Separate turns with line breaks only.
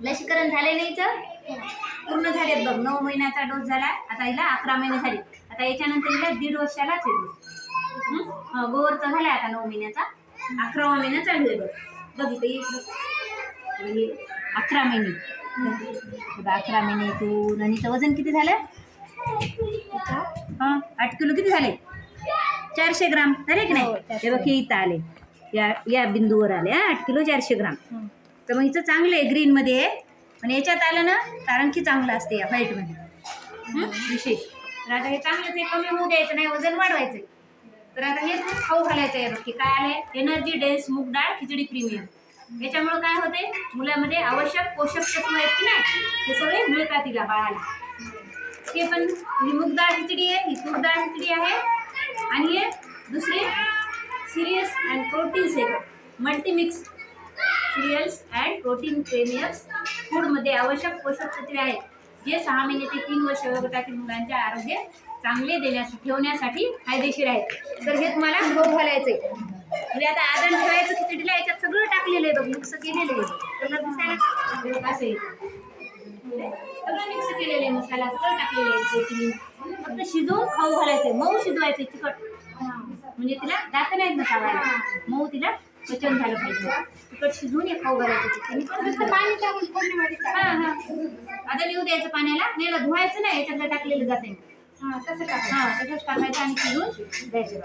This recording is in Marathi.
लसीकरण झाले नाही तर पूर्ण झालेत बघ. नऊ महिन्याचा डोस झाला. आता हिला अकरा महिने झाले. आता याच्यानंतर हिला दीड वर्षालाच आहे डोस. हा, गोवरचा झाला आता नऊ महिन्याचा. अकरावा महिना चालू आहे बघ. बघ इथे अकरा महिने. अकरा महिने तू आणि वजन किती झालं? हा? आठ किलो किती झाले? चारशे ग्राम. झाले की
हो,
नाही
चारशे
हे बघ हे इथं आले. या या बिंदूवर आले हा? आठ किलो चारशे ग्राम. तर मग हिचं चांगलं आहे ग्रीनमध्ये आहे. पण याच्यात आलं ना कारण की चांगलं असते या व्हाईटमध्ये हं? विशेष. तर आता हे चांगलंच आहे कमी होऊ द्यायचं नाही वजन वाढवायचं आहे. तर आता हे तू खाऊ घालायचं आहे बघ की काय आलंय? एनर्जी डेन्स मूग डाळ खिचडी प्रीमियम याच्यामुळं काय होते मुलामध्ये आवश्यक पोषक तत्व आहेत की नाही? हे सगळे मिळतात तिला बाळाला. हे पण ही डाळ खिचडी आहे ही तूर डाळ खिचडी आहे. आणि हे दुसरे सिरियस अँड प्रोटीन्स आहेत multimix cereals and protein premiers फूडमध्ये आवश्यक पोषक तत्वे आहेत जे सहा महिने ते तीन वर्ष वयोगटातील मुलांचे आरोग्य चांगले देण्यास ठेवण्यासाठी फायदेशीर आहेत. तर हे तुम्हाला भोग घालायचे म्हणजे आता आदण ठेवायचं खिचडीला याच्यात सगळं टाकलेलं आहे बघ मिक्स केलेलं आहे. तर दिसायला असेल सगळं मिक्स केलेलं मसाला सगळं टाकलेलं फक्त शिजवून खाऊ घालायचे मऊ शिजवायचे तिखट म्हणजे तिला दात नाहीत ना चावायला मऊ तिला पचन झालं पाहिजे. तिखट शिजवून हे खाऊ घालायचं पण
टाकून
हा. हा. आता लिहू द्यायचं पाण्याला. नेला धुवायचं नाही. याच्यातलं टाकलेलं जाते
हा तसं टाकायचं.
हा तसंच टाकायचं आणि शिजवून द्यायचं.